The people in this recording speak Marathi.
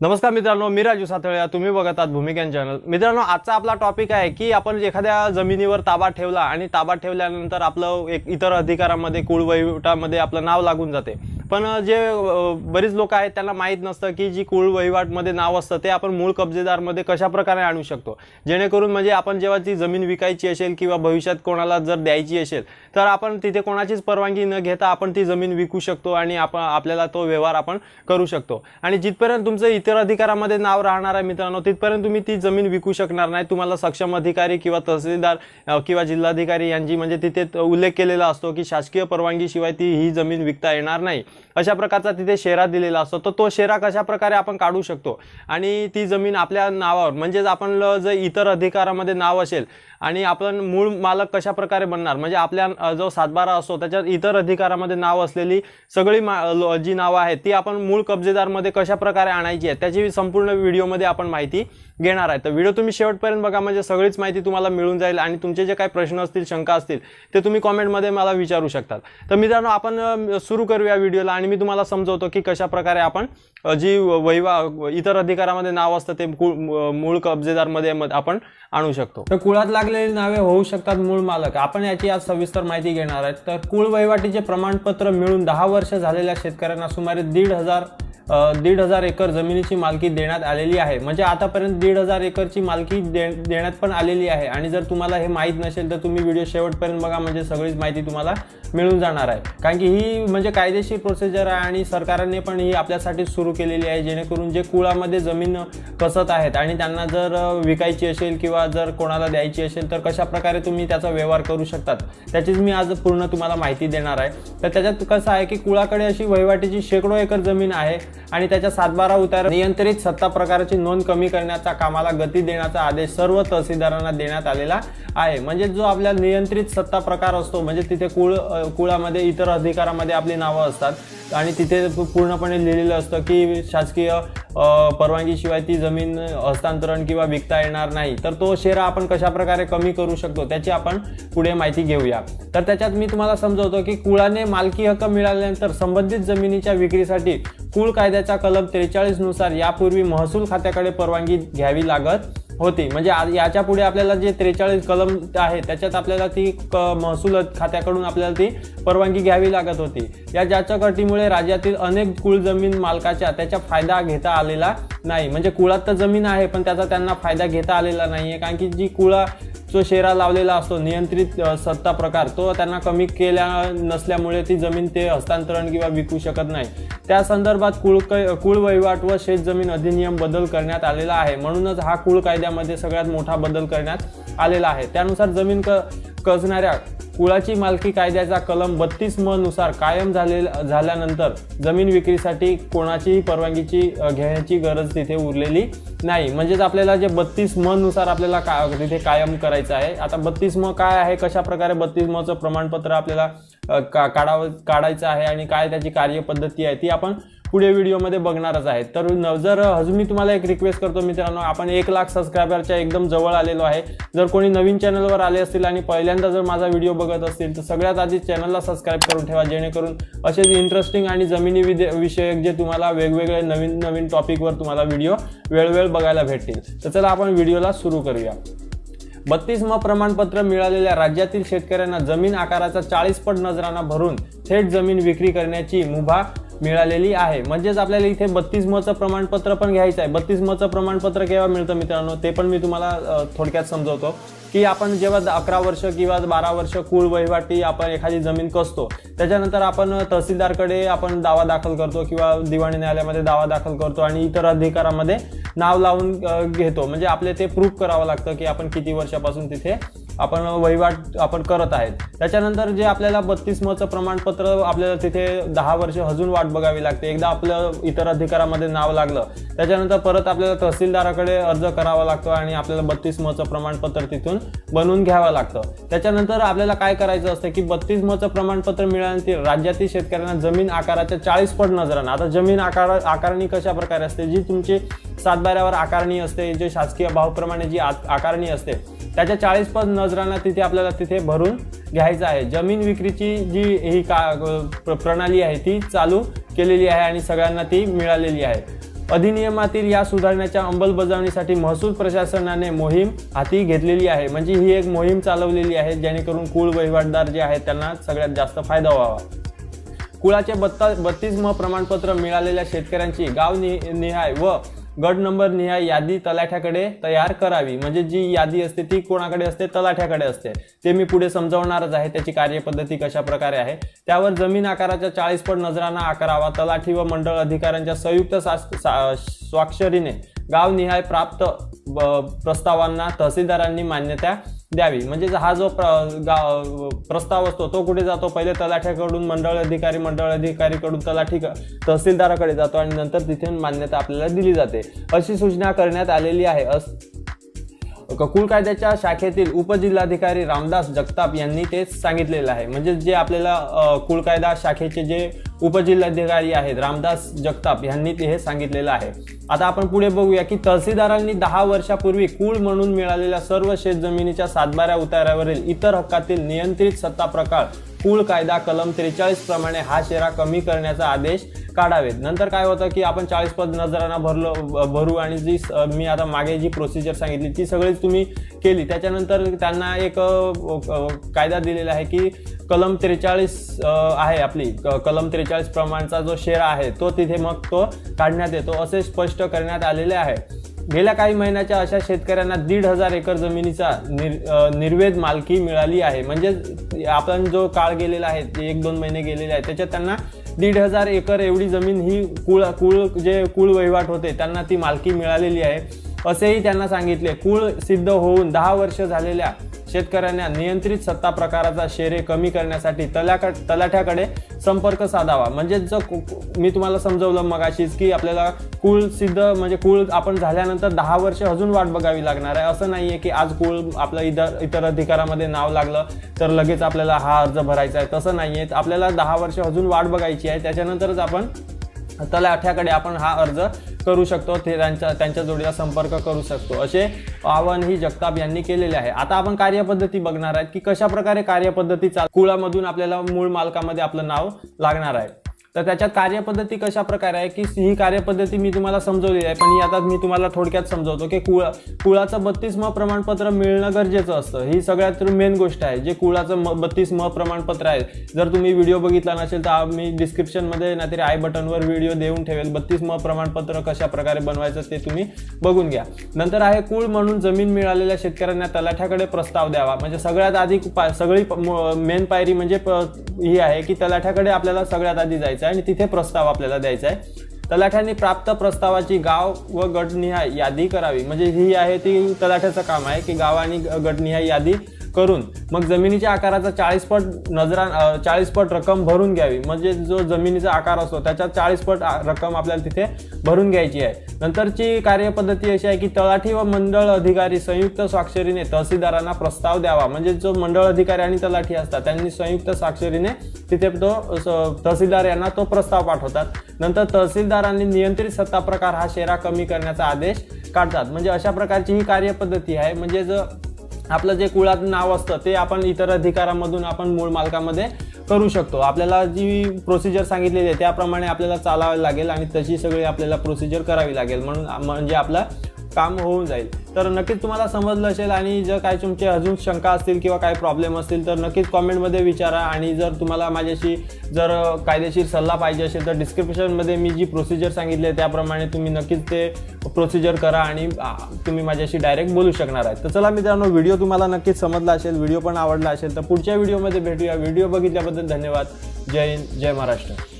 नमस्कार मित्रांनो मी राजू सातळ्या. तुम्ही बघत आहात भूमिकेन चॅनल. मित्रांनो आजचा आपला टॉपिक आहे की आपण एखाद्या जमिनीवर ताबा ठेवला आणि ताबा ठेवल्यानंतर आपलं एक इतर अधिकारामध्ये कुळवहिवटामध्ये आपलं नाव लागून जाते. पण जे बरीच लोक आहेत त्यांना माहीत नसतं की जी कुळ वहिवाटमध्ये नाव असतं ते आपण मूळ कब्जेदारमध्ये कशा प्रकारे आणू शकतो. जेणेकरून म्हणजे आपण जेव्हा ती जमीन विकायची असेल किंवा भविष्यात कोणाला जर द्यायची असेल तर आपण तिथे कोणाचीच परवानगी न घेता आपण ती जमीन विकू शकतो आणि आपण आपल्याला तो व्यवहार आपण करू शकतो. आणि जिथपर्यंत तुमचं इतर अधिकारामध्ये नाव राहणार आहे मित्रांनो तिथपर्यंत तुम्ही ती जमीन विकू शकणार नाही. तुम्हाला सक्षम अधिकारी किंवा तहसीलदार किंवा जिल्हाधिकारी यांची म्हणजे तिथे उल्लेख केलेला असतो की शासकीय परवानगीशिवाय ती ही जमीन विकता येणार नाही. अशा प्रकारचा तिथे शेरा दिलेला असतो. तर तो शेरा कशा प्रकारे आपण काढू शकतो? आणि ती जमीन आपल्या नावावर म्हणजेच आपण जर इतर अधिकारामध्ये नाव असेल आणि आपण मूळ मालक कशा प्रकारे बनणार? म्हणजे आपल्या जो सातबारा असतो त्याच्यात इतर अधिकारामध्ये नाव असलेली सगळी मा जी नावं आहेत ती आपण मूळ कब्जेदारमध्ये कशा प्रकारे आणायची आहे त्याची संपूर्ण व्हिडिओमध्ये आपण माहिती घेणार आहे. तर व्हिडिओ तुम्ही शेवटपर्यंत बघा म्हणजे सगळीच माहिती तुम्हाला मिळून जाईल आणि तुमचे जे काही प्रश्न असतील शंका असतील ते तुम्ही कॉमेंटमध्ये मला विचारू शकतात. तर मित्रांनो आपण सुरू करूया व्हिडिओला. आणि मी तुम्हाला समजवतो की कशा प्रकारे आपण जी वैवा इतर अधिकारामध्ये नाव असतं ते मूळ कब्जेदारमध्ये आपण आणू शकतो. तर कुळात लागलेली नावे होऊ शकतात मूळ मालक. आपण याची आज सविस्तर माहिती घेणार आहे तर कुळ वहिवाटीचे प्रमाणपत्र मिळून दहा वर्ष झालेल्या शेतकऱ्यांना सुमारे दीड हजार दीड हजार एकर जमिनीची मालकी देण्यात आलेली आहे. म्हणजे आतापर्यंत दीड हजार एकरची मालकी दे देण्यात पण आलेली आहे. आणि जर तुम्हाला हे माहीत नसेल तर तुम्ही व्हिडिओ शेवटपर्यंत बघा. म्हणजे सगळीच माहिती तुम्हाला मिळून जाणार आहे. कारण की ही म्हणजे कायदेशीर प्रोसिजर आहे आणि सरकारने पण ही आपल्यासाठी सुरू केलेली आहे जेणेकरून जे कुळामध्ये जमीन कसत आहेत आणि त्यांना जर विकायची असेल किंवा जर कोणाला द्यायची असेल तर कशा प्रकारे तुम्ही त्याचा व्यवहार करू शकतात त्याचीच मी आज पूर्ण तुम्हाला माहिती देणार आहे. तर त्याच्यात कसं आहे की कुळाकडे अशी वहिवाटीची शेकडो एकर जमीन आहे. आणि त्याच्या सातबारा उतार नियंत्रित सत्ता प्रकाराची नोंद कमी करण्याचा कामाला गती देण्याचा आदेश सर्व तहसीलदारांना देण्यात आलेला आहे. म्हणजे जो आपल्या नियंत्रित सत्ता प्रकार असतो म्हणजे तिथे कुळ कुळामध्ये इतर अधिकारामध्ये आपली नावं असतात. आणि तिथे पूर्णपणे लिहिलेलं असतं की शासकीय परवानगीशिवाय ती जमीन हस्तांतरण किंवा विकता येणार नाही. तर तो शेरा आपण कशा प्रकारे कमी करू शकतो त्याची आपण पुढे माहिती घेऊया. तर त्याच्यात मी तुम्हाला समजवतो की कुळाने मालकी हक्क मिळाल्यानंतर संबंधित जमिनीच्या विक्रीसाठी कुळ कायद्याच्या कलम त्रेचाळीसनुसार यापूर्वी महसूल खात्याकडे परवानगी घ्यावी लागत होती. म्हणजे याच्यापुढे आपल्याला जे त्रेचाळीस कलम आहे त्याच्यात आपल्याला ती क महसूल खात्याकडून आपल्याला ती परवानगी घ्यावी लागत होती. या ज्याच्या राज्यातील अनेक कुळ जमीन मालकाच्या त्याचा फायदा घेता आलेला नाही. म्हणजे कुळात तर जमीन आहे पण त्याचा त्यांना फायदा घेता आलेला नाही आहे कारण की जी कुळा जो शेरा लावलेला असतो नियंत्रित सत्ता प्रकार तो त्यांना कमी केल्या नसल्यामुळे ती जमीन ते हस्तांतरण किंवा विकू शकत नाही. त्या संदर्भात कुळ कै- कुळ वहिवाट व शेतजमीन अधिनियम बदल करण्यात आलेला आहे. म्हणूनच हा कुळ कायद्यामध्ये सगळ्यात मोठा बदल करण्यात आलेला आहे. त्यानुसार जमीन क कसणाऱ्या कुळाची मालकी कायद्याचा कलम बत्तीस म नुसार कायम झाले झाल्यानंतर जमीन विक्रीसाठी कोणाचीही परवानगीची घेण्याची गरज तिथे उरलेली नाही. म्हणजेच आपल्याला जे बत्तीस म नुसार आपल्याला का तिथे कायम करायचं आहे आता बत्तीस म काय आहे कशा प्रकारे बत्तीस मचं प्रमाणपत्र आपल्याला का काढावं काढायचं आहे आणि काय त्याची कार्यपद्धती आहे ती आपण पुढे व्हिडिओमध्ये बघणारच आहे. तर जर अजून मी तुम्हाला एक रिक्वेस्ट करतो मित्रांनो आपण एक लाख सबस्क्रायबरच्या एकदम जवळ आलेलो आहे. जर कोणी नवीन चॅनलवर आले असतील आणि पहिल्यांदा जर माझा व्हिडिओ बघत असतील तर सगळ्यात आधी चॅनलला सबस्क्राईब करून ठेवा जेणेकरून असेच इंटरेस्टिंग आणि जमिनी विदे विषयक जे तुम्हाला वेगवेगळे नवीन नवीन टॉपिकवर तुम्हाला व्हिडिओ वेळवेळ बघायला भेटतील. तर चला आपण व्हिडिओला सुरू करूया. बत्तीस म प्रमाणपत्र मिळालेल्या राज्यातील शेतकऱ्यांना जमीन आकाराचा चाळीस पट नजराना भरून थेट जमीन विक्री करण्याची मुभा मिळालेली आहे. म्हणजेच आपल्याला इथे बत्तीस मचं प्रमाणपत्र पण घ्यायचं आहे. बत्तीस मचं प्रमाणपत्र केव्हा मिळतं मित्रांनो? ते पण मी तुम्हाला थोडक्यात समजवतो. की आपण जेव्हा अकरा वर्ष किंवा बारा वर्ष कुळ वहिवाटी आपण एखादी जमीन कसतो त्याच्यानंतर आपण तहसीलदारकडे आपण दावा दाखल करतो किंवा दिवाणी न्यायालयामध्ये दावा दाखल करतो आणि इतर अधिकारामध्ये नाव लावून घेतो. म्हणजे आपले ते प्रूफ करावं लागतं की आपण किती वर्षापासून तिथे आपण वहिवाट आपण करत आहेत. त्याच्यानंतर जे आपल्याला बत्तीस मचं प्रमाणपत्र आपल्याला तिथे दहा वर्ष अजून वाट बघावी लागते. एकदा आपलं इतर अधिकारामध्ये नाव लागलं त्याच्यानंतर परत आपल्याला तहसीलदाराकडे अर्ज करावा लागतो आणि आपल्याला बत्तीस मचं प्रमाणपत्र तिथून बनवून घ्यावं लागतं. त्याच्यानंतर आपल्याला काय करायचं असतं की बत्तीस मचं प्रमाणपत्र मिळाल्यानंतर राज्यातील शेतकऱ्यांना जमीन आकाराच्या चाळीस पट नजरानं आता जमीन आकार आकारणी कशा प्रकारे असते? जी तुमची सातबाऱ्यावर आकारणी असते जे शासकीय भावप्रमाणे जी आकारणी असते त्याच्या चाळीस पद नजरांना तिथे आपल्याला तिथे भरून घ्यायचं आहे. जमीन विक्रीची जी ही का प्र- प्रणाली आहे ती चालू केलेली आहे आणि सगळ्यांना ती मिळालेली आहे. अधिनियमातील या सुधारण्याच्या अंमलबजावणीसाठी महसूल प्रशासनाने मोहीम हाती घेतलेली आहे. म्हणजे ही एक मोहीम चालवलेली आहे जेणेकरून कुळ वहिवाटदार जे आहेत त्यांना सगळ्यात जास्त फायदा व्हावा. कुळाचे बत्ता बत्तीस म प्रमाणपत्र मिळालेल्या शेतकऱ्यांची गाव नि निहाय व गट नंबर निहाय यादी तलाठ्याकडे तयार करावी. म्हणजे जी यादी असते ती कोणाकडे असते? तलाठ्याकडे असते. ते मी पुढे समजावणारच आहे. त्याची कार्यपद्धती कशा प्रकारे आहे? त्यावर जमीन आकाराच्या चाळीस पट नजराना आकारावा. तलाठी व मंडळ अधिकाऱ्यांच्या संयुक्त सास- सा- स्वाक्षरीने गावनिहाय प्राप्त ब- प्रस्तावांना तहसीलदारांनी मान्यता द्यावी. म्हणजे हा जो प्र- गा प्रस्ताव असतो तो कुठे जातो? पहिले तलाठ्याकडून मंडळ अधिकारी मंडळ अधिकारीकडून तलाठी तहसीलदाराकडे जातो आणि नंतर तिथे मान्यता आपल्याला दिली जाते. अशी सूचना करण्यात आलेली आहे. अस कुळ कायद्याच्या शाखेतील उपजिल्हाधिकारी रामदास जगताप यांनी ते सांगितलेलं आहे. म्हणजे जे आपल्याला कुल कुळ कायदा शाखेचे जे उपजिल्हाधिकारी आहेत. रामदास जगताप यांनी ते हे सांगितलेलं आहे. आता आपण पुढे बघूया की तहसीलदारांनी दहा वर्षापूर्वी कुळ म्हणून मिळालेल्या सर्व शेत जमिनीच्या सातबाऱ्या उतार्यावरील इतर हक्कातील नियंत्रित सत्ता प्रकार कुळ कायदा कलम त्रेचाळीस प्रमाणे हा शेरा कमी करण्याचा आदेश काढावेत. नंतर काय होतं की आपण चाळीस पद नजरांना भरलो भरू आणि जी मी आता मागे जी प्रोसिजर सांगितली ती सगळीच तुम्ही केली. त्याच्यानंतर त्यांना एक कायदा दिलेला आहे की कलम त्रेचाळीस आहे आपली क- कलम त्रेचाळीस प्रमाणचा जो शेरा आहे तो तिथे मग तो काढण्यात येतो असे स्पष्ट करण्यात आलेले आहे. गेल्या काही महिन्याच्या अशा शेतकऱ्यांना दीड हजार एकर जमिनीचा निर निर्वेद मालकी मिळाली आहे. म्हणजे आपण जो काळ गेलेला आहे एक दोन महिने गेलेले आहे त्याच्यात त्यांना दीड हजार एकर एवढी जमीन ही कुळ कुळ जे कुळ वहिवाट होते त्यांना ती मालकी मिळालेली आहे. असेही त्यांना सांगितले. कुळ सिद्ध होऊन दहा वर्ष झालेल्या शेतकऱ्यांना नियंत्रित सत्ता प्रकाराचा शेरे कमी करण्यासाठी तलाक तलाठ्याकडे संपर्क साधावा. म्हणजे जर कु- मी तुम्हाला समजवलं मगाशीच की आपल्याला कुळ सिद्ध म्हणजे कुळ आपण झाल्यानंतर दहा वर्ष अजून वाट बघावी लागणार आहे. असं नाहीये की आज कुळ आपलं इतर इतर अधिकारामध्ये नाव लागलं तर लगेच आपल्याला हा अर्ज भरायचा आहे. तसं नाहीये. आपल्याला दहा वर्ष अजून वाट बघायची आहे. त्याच्यानंतरच आपण तलाठ्याकडे आपण हा अर्ज करू शकतो ते त्यांच्या त्यांच्या जोडीला संपर्क करू शकतो. असे आवाहन ही जगताप यांनी केलेले आहे. आता आपण कार्यपद्धती बघणार आहेत की कशा प्रकारे कार्यपद्धती चाल कुळामधून आपल्याला मूळ मालकामध्ये आपलं नाव लागणार आहे. तर त्याच्यात कार्यपद्धती कशा प्रकारे आहे? की ही कार्यपद्धती मी तुम्हाला समजवली आहे पण ही आता मी तुम्हाला थोडक्यात समजवतो की कुळ कुळाचं बत्तीस म प्रमाणपत्र मिळणं गरजेचं असतं. ही सगळ्यात मेन गोष्ट आहे जे कुळाचं म बत्तीस म प्रमाणपत्र आहे. जर तुम्ही व्हिडिओ बघितला नसेल तर मी डिस्क्रिप्शनमध्ये नाहीतरी आय बटनवर व्हिडिओ देऊन ठेवेल बत्तीस म प्रमाणपत्र कशा प्रकारे बनवायचं ते तुम्ही बघून घ्या. नंतर आहे कुळ म्हणून जमीन मिळालेल्या शेतकऱ्यांना तलाठ्याकडे प्रस्ताव द्यावा. म्हणजे सगळ्यात आधी पा- सगळी मेन पायरी म्हणजे ही आहे की तलाठ्याकडे आपल्याला सगळ्यात आधी जायचं आहे आणि तिथे प्रस्ताव आपल्याला द्यायचा आहे तलाठ्याने प्राप्त प्रस्तावाची गाव व गटनिहाय यादी करावी. म्हणजे ही आहे ती तलाठ्याचं काम आहे की गाव आणि ग- गटनिहाय यादी करून मग जमिनीच्या आकाराचा चाळीस पट नजरा चाळीस पट रक्कम भरून घ्यावी. म्हणजे जो जमिनीचा आकार असतो त्याच्यात चाळीस पट रक्कम आपल्याला तिथे भरून घ्यायची आहे. नंतरची कार्यपद्धती अशी आहे की तलाठी व मंडळ अधिकारी संयुक्त स्वाक्षरीने तहसीलदारांना प्रस्ताव द्यावा. म्हणजे जो मंडळ अधिकारी आणि तलाठी असतात त्यांनी संयुक्त स्वाक्षरीने तिथे तो तहसीलदार यांना तो प्रस्ताव पाठवतात. नंतर तहसीलदारांनी नियंत्रित सत्ता प्रकार हा शेरा कमी करण्याचा आदेश काढतात. म्हणजे अशा प्रकारची ही कार्यपद्धती आहे. म्हणजे जर आपलं जे कुळात नाव असतं ते आपण इतर अधिकारामधून आपण मूळ मालकामध्ये करू शकतो. आपल्याला जी प्रोसिजर सांगितलेली आहे त्याप्रमाणे आपल्याला चालावे लागेल आणि तशी सगळी आपल्याला प्रोसिजर करावी लागेल. म्हणून म्हणजे आपला काम होऊन जाईल. तर नक्कीच तुम्हाला समजलं असेल आणि जर काही तुमचे अजून शंका असतील किंवा काही प्रॉब्लेम असतील तर नक्कीच कॉमेंटमध्ये विचारा. आणि जर तुम्हाला माझ्याशी जर कायदेशीर सल्ला पाहिजे असेल तर डिस्क्रिप्शनमध्ये मी जी प्रोसिजर सांगितली आहे त्याप्रमाणे तुम्ही नक्कीच ते प्रोसिजर करा आणि तुम्ही माझ्याशी डायरेक्ट बोलू शकणार आहे. तर चला मित्रांनो व्हिडिओ तुम्हाला नक्कीच समजला असेल व्हिडिओ पण आवडला असेल तर पुढच्या व्हिडिओमध्ये भेटूया. व्हिडिओ बघितल्याबद्दल धन्यवाद. जय हिंद जय महाराष्ट्र.